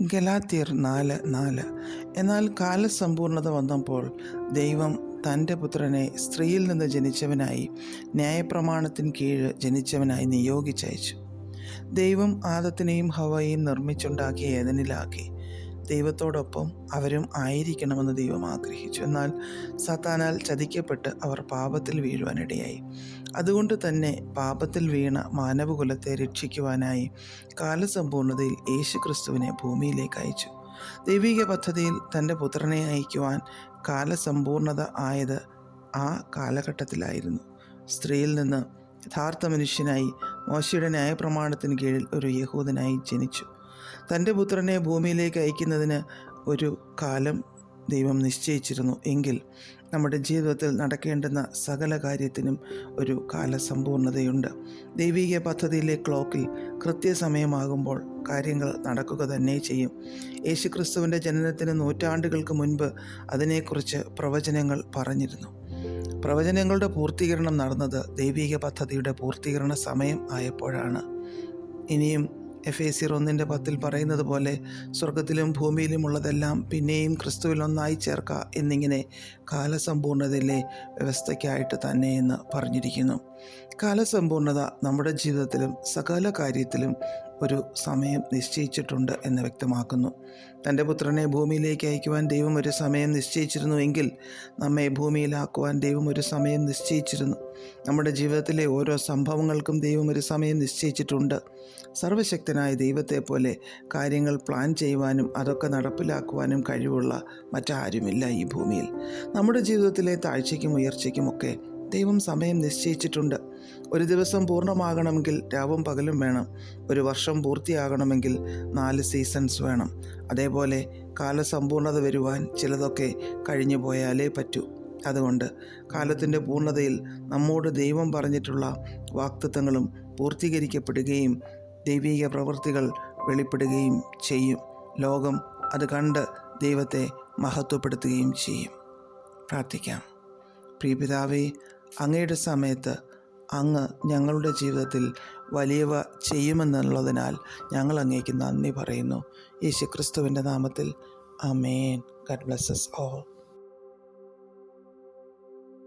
ഗലാത്യർ നാല് നാല്. എന്നാൽ കാലസമ്പൂർണത വന്നപ്പോൾ ദൈവം തന്റെ പുത്രനെ സ്ത്രീയിൽ നിന്ന് ജനിച്ചവനായി ന്യായപ്രമാണത്തിന് കീഴ് ജനിച്ചവനായി നിയോഗിച്ചയച്ചു. ദൈവം ആദത്തിനെയും ഹവയെയും നിർമ്മിച്ചുണ്ടാക്കിയ ഏതനിലാക്കി ദൈവത്തോടൊപ്പം അവരും ആയിരിക്കണമെന്ന് ദൈവം ആഗ്രഹിച്ചു. എന്നാൽ സത്താനാൽ ചതിക്കപ്പെട്ട് അവർ പാപത്തിൽ വീഴുവാനിടയായി. അതുകൊണ്ട് തന്നെ പാപത്തിൽ വീണ മാനവകുലത്തെ രക്ഷിക്കുവാനായി കാലസമ്പൂർണതയിൽ യേശു ക്രിസ്തുവിനെ ഭൂമിയിലേക്ക് അയച്ചു. ദൈവിക പദ്ധതിയിൽ തന്റെ പുത്രനെ അയക്കുവാൻ കാലസമ്പൂർണത ആയത് ആ കാലഘട്ടത്തിലായിരുന്നു. സ്ത്രീയിൽ നിന്ന് യഥാർത്ഥ മനുഷ്യനായി മോശയുടെ ന്യായപ്രമാണത്തിന് കീഴിൽ ഒരു യഹൂദനായി ജനിച്ചു. തന്റെ പുത്രനെ ഭൂമിയിലേക്ക് അയക്കുന്നതിന് ഒരു കാലം ദൈവം നിശ്ചയിച്ചിരുന്നു. എങ്കിൽ നമ്മുടെ ജീവിതത്തിൽ നടക്കേണ്ടുന്ന സകല കാര്യത്തിനും ഒരു കാലസമ്പൂർണതയുണ്ട്. ദൈവിക പദ്ധതിയിലെ ക്ലോക്കിൽ കൃത്യസമയമാകുമ്പോൾ കാര്യങ്ങൾ നടക്കുക തന്നെ ചെയ്യും. യേശുക്രിസ്തുവിന്റെ ജനനത്തിന് നൂറ്റാണ്ടുകൾക്ക് മുൻപ് അതിനെക്കുറിച്ച് പ്രവചനങ്ങൾ പറഞ്ഞിരുന്നു. പ്രവചനങ്ങളുടെ പൂർത്തീകരണം നടന്നത് ദൈവിക പദ്ധതിയുടെ പൂർത്തീകരണ സമയം ആയപ്പോഴാണ്. ഇനിയും എഫ് എ സി ഒന്നിന്റെ പത്തിൽ പറയുന്നത് പോലെ സ്വർഗത്തിലും ഭൂമിയിലുമുള്ളതെല്ലാം പിന്നെയും ക്രിസ്തുവിൽ ഒന്നായി ചേർക്കുക എന്നിങ്ങനെ കാലസമ്പൂർണതയിലെ വ്യവസ്ഥയ്ക്കായിട്ട് തന്നെ എന്ന് പറഞ്ഞിരിക്കുന്നു. കാലസമ്പൂർണത നമ്മുടെ ജീവിതത്തിലും സകല കാര്യത്തിലും ഒരു സമയം നിശ്ചയിച്ചിട്ടുണ്ട് എന്ന് വ്യക്തമാക്കുന്നു. തന്റെ പുത്രനെ ഭൂമിയിലേക്ക് അയക്കുവാൻ ദൈവം ഒരു സമയം നിശ്ചയിച്ചിരുന്നുവെങ്കിൽ നമ്മെ ഭൂമിയിലാക്കുവാൻ ദൈവം ഒരു സമയം നിശ്ചയിച്ചിരുന്നു. നമ്മുടെ ജീവിതത്തിലെ ഓരോ സംഭവങ്ങൾക്കും ദൈവം ഒരു സമയം നിശ്ചയിച്ചിട്ടുണ്ട്. സർവശക്തനായ ദൈവത്തെ പോലെ കാര്യങ്ങൾ പ്ലാൻ ചെയ്യുവാനും അതൊക്കെ നടപ്പിലാക്കുവാനും കഴിവുള്ള മറ്റാരുമില്ല ഈ ഭൂമിയിൽ. നമ്മുടെ ജീവിതത്തിലെ താഴ്ചയ്ക്കും ഉയർച്ചയ്ക്കുമൊക്കെ ദൈവം സമയം നിശ്ചയിച്ചിട്ടുണ്ട്. ഒരു ദിവസം പൂർണമാകണമെങ്കിൽ രാവും പകലും വേണം. ഒരു വർഷം പൂർത്തിയാകണമെങ്കിൽ നാല് സീസൺസ് വേണം. അതേപോലെ കാലസമ്പൂർണത വരുവാൻ ചിലതൊക്കെ കഴിഞ്ഞു പോയാലേ പറ്റൂ. അതുകൊണ്ട് കാലത്തിന്റെ പൂർണതയിൽ നമ്മോട് ദൈവം പറഞ്ഞിട്ടുള്ള വാക്തത്വങ്ങളും പൂർത്തീകരിക്കപ്പെടുകയും ദൈവിക പ്രവൃത്തികൾ വെളിപ്പെടുകയും ചെയ്യും. ലോകം അത് കണ്ട് ദൈവത്തെ മഹത്വപ്പെടുത്തുകയും ചെയ്യും. പ്രാർത്ഥിക്കാം. പ്രിയപിതാവേ അങ്ങയുടെ സമയത്ത് അങ്ങ് ഞങ്ങളുടെ ജീവിതത്തിൽ വലിയവ ചെയ്യുമെന്നുള്ളതിനാൽ ഞങ്ങൾ അങ്ങേക്ക് നന്ദി പറയുന്നു. യേശുക്രിസ്തുവിന്റെ നാമത്തിൽ. അമേൻ ഗഡ് ബ്ലസ്സസ് ഓൾ